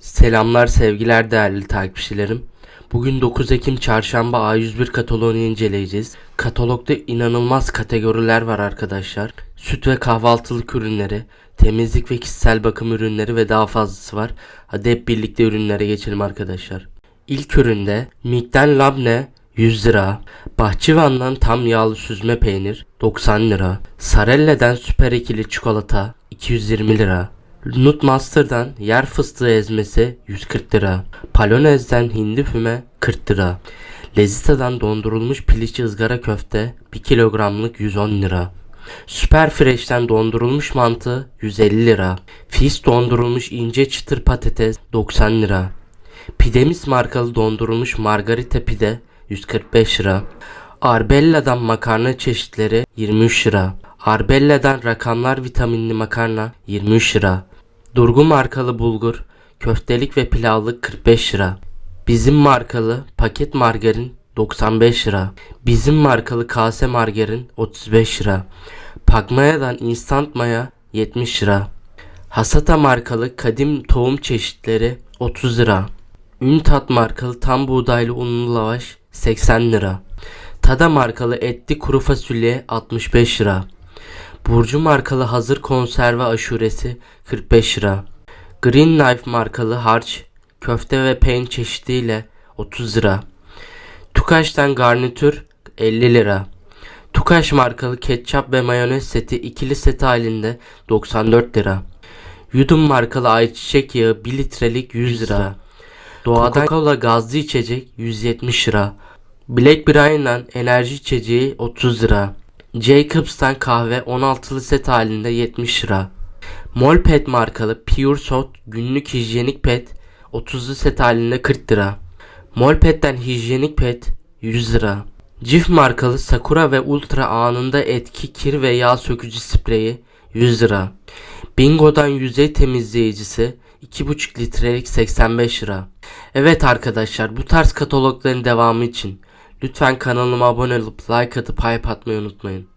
Selamlar sevgiler değerli takipçilerim. Bugün 9 Ekim Çarşamba A101 kataloğunu inceleyeceğiz. Katalogda inanılmaz kategoriler var arkadaşlar. Süt ve kahvaltılık ürünleri, temizlik ve kişisel bakım ürünleri ve daha fazlası var. Hadi hep birlikte ürünlere geçelim arkadaşlar. İlk üründe Mikten Labne 100 lira, Bahçıvan'dan tam yağlı süzme peynir 90 lira, Sarelle'den süper ikili çikolata 220 lira, Nutmaster'dan yer fıstığı ezmesi 140 lira, Palonez'den hindi füme 40 lira, Lezita'dan dondurulmuş piliç ızgara köfte 1 kilogramlık 110 lira. Süper Fresh'ten dondurulmuş mantı 150 lira. Fis dondurulmuş ince çıtır patates 90 lira. Pidemiz markalı dondurulmuş margarita pide 145 lira. Arbella'dan makarna çeşitleri 23 lira. Arbella'dan rakamlar vitaminli makarna 23 lira. Durgu markalı bulgur, köftelik ve pilavlık 45 lira. Bizim markalı paket margarin 95 lira. Bizim markalı kase margarin 35 lira. Pagmaya'dan instant maya 70 lira. Hasata markalı kadim tohum çeşitleri 30 lira. Üntat markalı tam buğdaylı unlu lavaş 80 lira. Tada markalı etli kuru fasulye 65 lira. Burcu markalı hazır konserve aşuresi 45 lira. Green Knife markalı harç, köfte ve peyn çeşidiyle 30 lira. Tukaş'tan garnitür 50 lira. Tukaş markalı ketçap ve mayonez seti ikili set halinde 94 lira. Yudum markalı ayçiçek yağı 1 litrelik 100 lira. Doğadan Coca-Cola gazlı içecek 170 lira. Black Brian'dan enerji içeceği 30 lira. Jacobs'tan kahve 16'lı set halinde 70 lira. Molpet markalı Pure Salt günlük hijyenik pet 30'lu set halinde 40 lira. Molpet'ten hijyenik pet 100 lira. Cif markalı Sakura ve Ultra anında etki kir ve yağ sökücü spreyi 100 lira. Bingo'dan yüzey temizleyicisi 2,5 litrelik 85 lira. Evet arkadaşlar bu tarz katalogların devamı için lütfen kanalıma abone olup like atıp hype atmayı unutmayın.